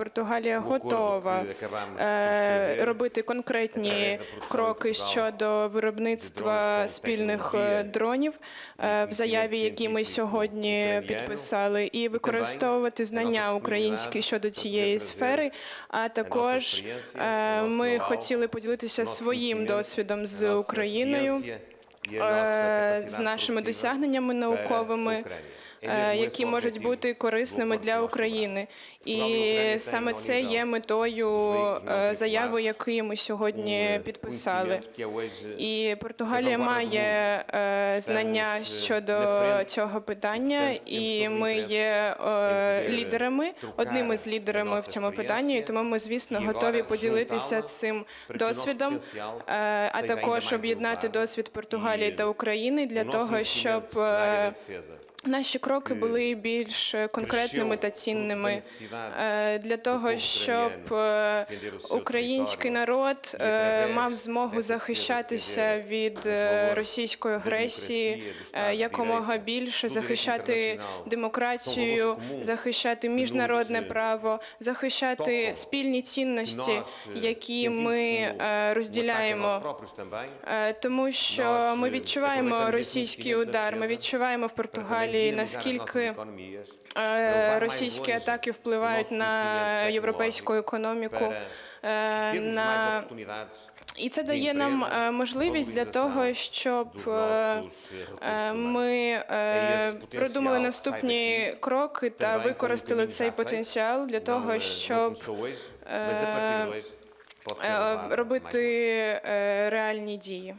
Португалія готова е, робити конкретні кроки щодо виробництва спільних е, дронів е, в заяві, які ми сьогодні підписали, і використовувати знання українські щодо цієї сфери. А також ми хотіли поділитися своїм досвідом з Україною, з нашими досягненнями науковими. Е, Які можуть бути корисними для України, і саме це є метою е, заяви, яку ми сьогодні підписали. І Португалія має е, знання щодо цього питання, і ми є лідерами, одними з лідерами в цьому питанні. І тому ми, звісно, готові поділитися цим досвідом, а також об'єднати досвід Португалії та України для того, щоб Наші кроки були більш конкретними та цінними е, для того, щоб е, український народ е, мав змогу захищатися від е, російської агресії е, якомога більше, захищати демократію, захищати міжнародне право, захищати спільні цінності, які ми е, розділяємо. Е, Тому що ми відчуваємо російський удар. Ми відчуваємо в Португалії наскільки е, російські атаки впливають на європейську економіку. е, На і це дає нам е, можливість для того, щоб ми продумали наступні кроки та використали цей потенціал для того, щоб робити реальні дії.